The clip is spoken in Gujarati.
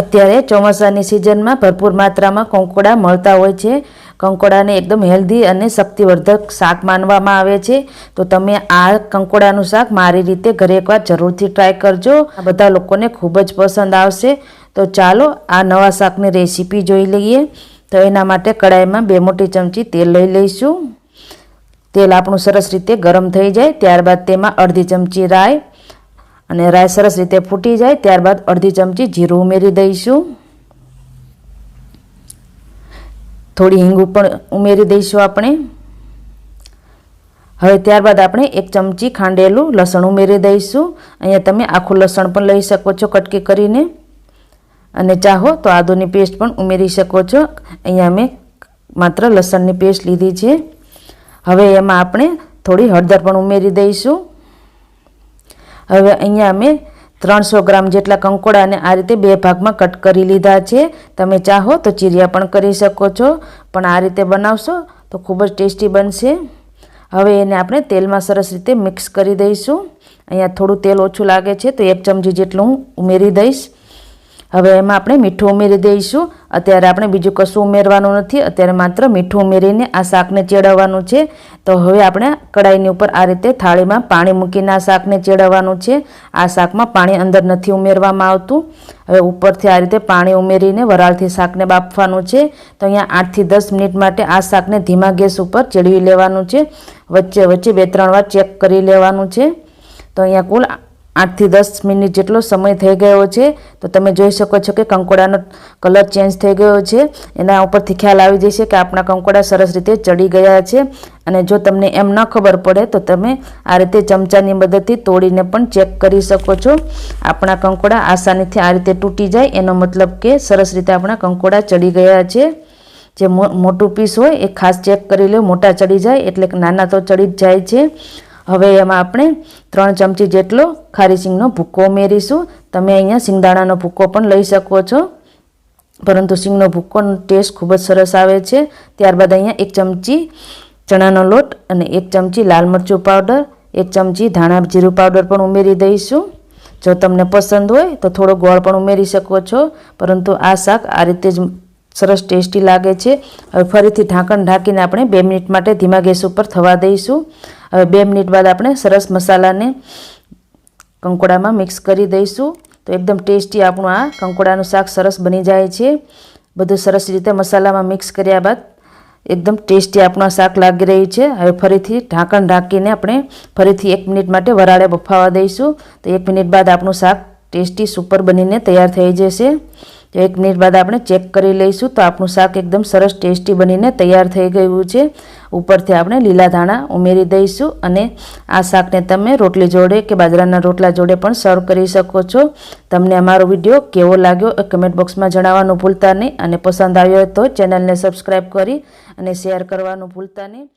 અત્યારે ચોમાસાની સિઝનમાં ભરપૂર માત્રામાં કંકોડા મળતા હોય છે. કંકોડાને એકદમ હેલ્ધી અને શક્તિવર્ધક શાક માનવામાં આવે છે. તો તમે આ કંકોડાનું શાક મારી રીતે ઘરે એકવાર જરૂરથી ટ્રાય કરજો. આ બધા લોકોને ખૂબ જ પસંદ આવશે. તો ચાલો આ નવા શાકની રેસીપી જોઈ લઈએ. તો એના માટે કડાઈમાં બે મોટી ચમચી તેલ લઈ લઈશું. તેલ આપણું સરસ રીતે ગરમ થઈ જાય. ત્યારબાદ તેમાં અડધી ચમચી રાઈ અને રાઈ સરસ રીતે ફૂટી જાય, ત્યારબાદ અડધી ચમચી જીરું ઉમેરી દઈશું. થોડી હિંગ પણ ઉમેરી દઈશું આપણે. હવે ત્યારબાદ આપણે એક ચમચી ખાંડેલું લસણ ઉમેરી દઈશું. અહીંયા તમે આખું લસણ પણ લઈ શકો છો કટકી કરીને. અને ચાહો તો આદુની પેસ્ટ પણ ઉમેરી શકો છો. અહીંયા મેં માત્ર લસણની પેસ્ટ લીધી છે. હવે એમાં આપણે થોડી હળદર પણ ઉમેરી દઈશું. હવે અહીંયા અમે ત્રણસો ગ્રામ જેટલા કંકોડાને આ રીતે બે ભાગમાં કટ કરી લીધા છે. તમે ચાહો તો ચીરિયા પણ કરી શકો છો. પણ આ રીતે બનાવશો તો ખૂબ જ ટેસ્ટી બનશે. હવે એને આપણે તેલમાં સરસ રીતે મિક્સ કરી દઈશું. અહીંયા થોડું તેલ ઓછું લાગે છે તો એક ચમચી જેટલું હું ઉમેરી દઈશ. હવે એમાં આપણે મીઠું ઉમેરી દઈશું. અત્યારે આપણે બીજું કશું ઉમેરવાનું નથી. અત્યારે માત્ર મીઠું ઉમેરીને આ શાકને ચેડવવાનું છે. તો હવે આપણે કડાઈની ઉપર આ રીતે થાળીમાં પાણી મૂકીને આ શાકને ચેડવવાનું છે. આ શાકમાં પાણી અંદર નથી ઉમેરવામાં આવતું. હવે ઉપરથી આ રીતે પાણી ઉમેરીને વરાળથી શાકને બાફવાનું છે. તો અહીંયા આઠથી દસ મિનિટ માટે આ શાકને ધીમા ગેસ ઉપર ચડવી લેવાનું છે. વચ્ચે વચ્ચે બે ત્રણ વાર ચેક કરી લેવાનું છે. તો અહીંયા કુલ આઠથી દસ મિનિટ જેટલો સમય થઈ ગયો છે, તો તમે જોઈ શકો છો કે કંકોડાનો કલર ચેન્જ થઈ ગયો છે. એના ઉપરથી ખ્યાલ આવી જશે કે આપણા કંકોડા સરસ રીતે ચડી ગયા છે. અને જો તમને એમ ન ખબર પડે, તો તમે આ રીતે ચમચાની મદદથી તોડીને પણ ચેક કરી શકો છો. આપણા કંકોડા આસાનીથી આ રીતે તૂટી જાય, એનો મતલબ કે સરસ રીતે આપણા કંકોડા ચડી ગયા છે. જે મોટું પીસ હોય, એ ખાસ ચેક કરી લો, મોટા ચડી જાય, એટલે નાના તો ચડી જ જાય છે. હવે એમાં આપણે ત્રણ ચમચી જેટલો ખારી સિંગનો ભૂક્કો ઉમેરીશું. તમે અહીંયા સિંગદાણાનો ભૂક્કો પણ લઈ શકો છો. પરંતુ સિંગનો ભૂક્કોનો ટેસ્ટ ખૂબ જ સરસ આવે છે. ત્યારબાદ અહીંયા એક ચમચી ચણાનો લોટ અને એક ચમચી લાલ મરચું પાવડર, એક ચમચી ધાણા જીરું પાવડર પણ ઉમેરી દઈશું. જો તમને પસંદ હોય તો થોડો ગોળ પણ ઉમેરી શકો છો. પરંતુ આ શાક આ રીતે જ સરસ ટેસ્ટી લાગે છે. હવે ફરીથી ઢાંકણ ઢાંકીને આપણે બે મિનિટ માટે ધીમા ગેસ ઉપર થવા દઈશું. હવે બે મિનિટ બાદ આપણે સરસ મસાલાને કંકોડામાં મિક્સ કરી દઈશું. તો એકદમ ટેસ્ટી આપણું આ કંકોડાનું શાક સરસ બની જાય છે. બધું સરસ રીતે મસાલામાં મિક્સ કર્યા બાદ એકદમ ટેસ્ટી આપણું શાક લાગી રહ્યું છે. હવે ફરીથી ઢાંકણ ઢાંકીને આપણે ફરીથી એક મિનિટ માટે વરાળે બફાવા દઈશું. તો એક મિનિટ બાદ આપણું શાક ટેસ્ટી સુપર બનીને તૈયાર થઈ જશે. તો એક મિનિટ બાદ આપણે ચેક કરી લઈશું તો આપણું શાક એકદમ સરસ ટેસ્ટી બનીને તૈયાર થઈ ગયું છે. ઉપરથી આપણે લીલા ધાણા ઉમેરી દઈશું અને આ શાકને તમે રોટલી જોડે કે બાજરાના રોટલા જોડે પણ સર્વ કરી શકો છો. તમને અમારો વીડિયો કેવો લાગ્યો એ કમેન્ટ બોક્સમાં જણાવવાનું ભૂલતા નહીં અને પસંદ આવ્યો હોય તો ચેનલને સબસ્ક્રાઈબ કરી અને શેર કરવાનું ભૂલતા નહીં.